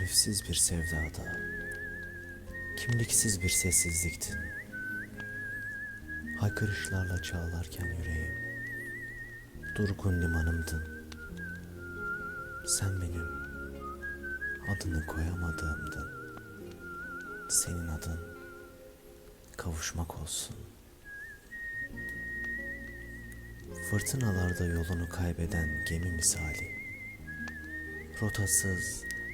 Hedefsiz bir sevdada, kimliksiz bir sessizliktin. Haykırışlarla çağlarken yüreğim, durgun limanımdın. Sen benim adını koyamadığımdın. Senin adın kavuşmak olsun. Fırtınalarda yolunu kaybeden gemi misali. Rotasız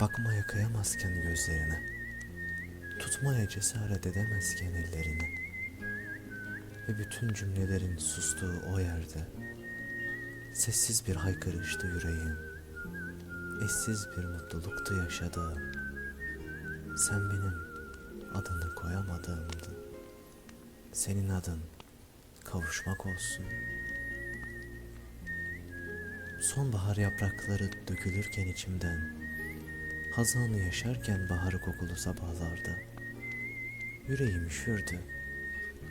Bakmaya kıyamazken gözlerine, tutmaya cesaret edemezken ellerini ve bütün cümlelerin sustuğu o yerde sessiz bir haykırıştı yüreğim, eşsiz bir mutluluktu yaşadığım. Sen benim adını koyamadığımdın. Senin adın kavuşmak olsun. Sonbahar yaprakları dökülürken içimden Hazanı yaşarken baharı kokulu sabahlarda Yüreğim üşürdü.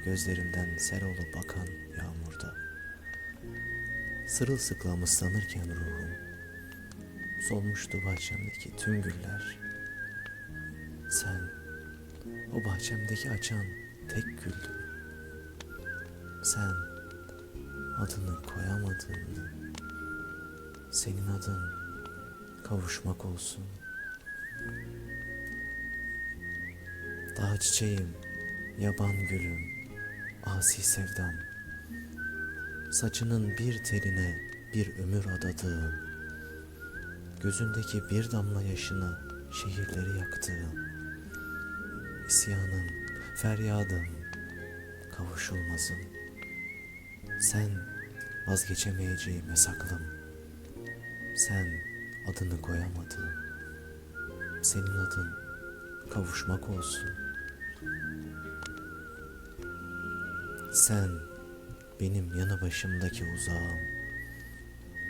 Gözlerimden sel olup akan yağmurda. Sırılsıklam ıslanırken ruhum Solmuştu bahçemdeki tüm güller. Sen o bahçemdeki açan tek güldün. Sen adını koyamadığını Senin adın kavuşmak olsun.'' Dağ çiçeğim, yaban gülüm, asi sevdam. Saçının bir teline bir ömür adadığım. Gözündeki bir damla yaşına şehirleri yaktığım. İsyanım, feryadım, kavuşulmazım. Sen vazgeçemeyeceğime saklım. Sen adını koyamadın. Senin adın kavuşmak olsun. Sen benim yanı başımdaki uzağım.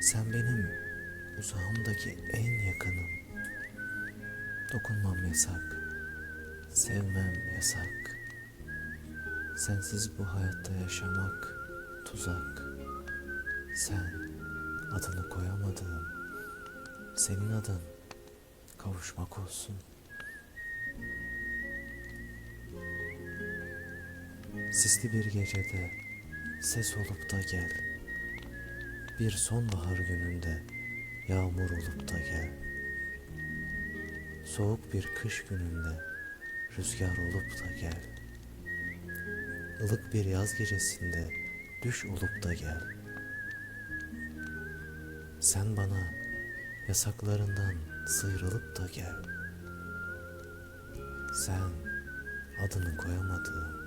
Sen benim uzağımdaki en yakınım. Dokunmam yasak. Sevmem yasak. Sensiz bu hayatta yaşamak tuzak. Sen adını koyamadığım senin adın kavuşmak olsun. Sisli bir gecede ses olup da gel. Bir sonbahar gününde yağmur olup da gel. Soğuk bir kış gününde rüzgar olup da gel. Ilık bir yaz gecesinde düş olup da gel. Sen bana yasaklarından sıyrılıp da gel. Sen adını koyamadığım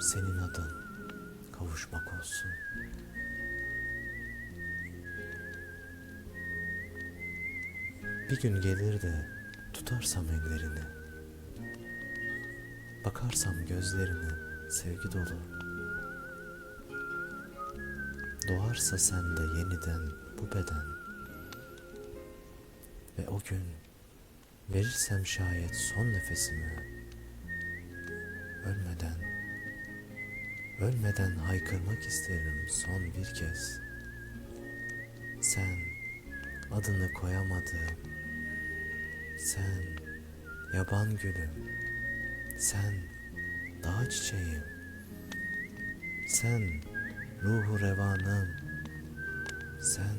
senin adın kavuşmak olsun. Bir gün gelir de tutarsam ellerini, bakarsam gözlerine sevgi dolu. Doğarsa sende yeniden bu beden ve o gün verirsem şayet son nefesimi ölmeden Ölmeden haykırmak isterim son bir kez. Sen adını koyamadığım, sen yaban gülüm, sen dağ çiçeğim, sen ruhu revanım, sen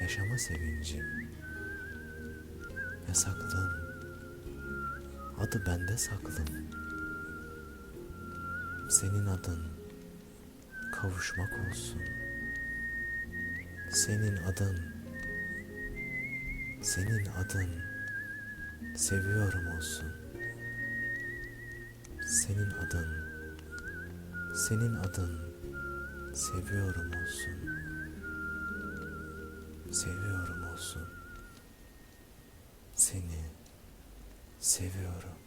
yaşama sevincim, yasaklım, adı bende saklım. Senin adın kavuşmak olsun. Senin adın, senin adın seviyorum olsun. Senin adın, senin adın seviyorum olsun. Seviyorum olsun seni seviyorum.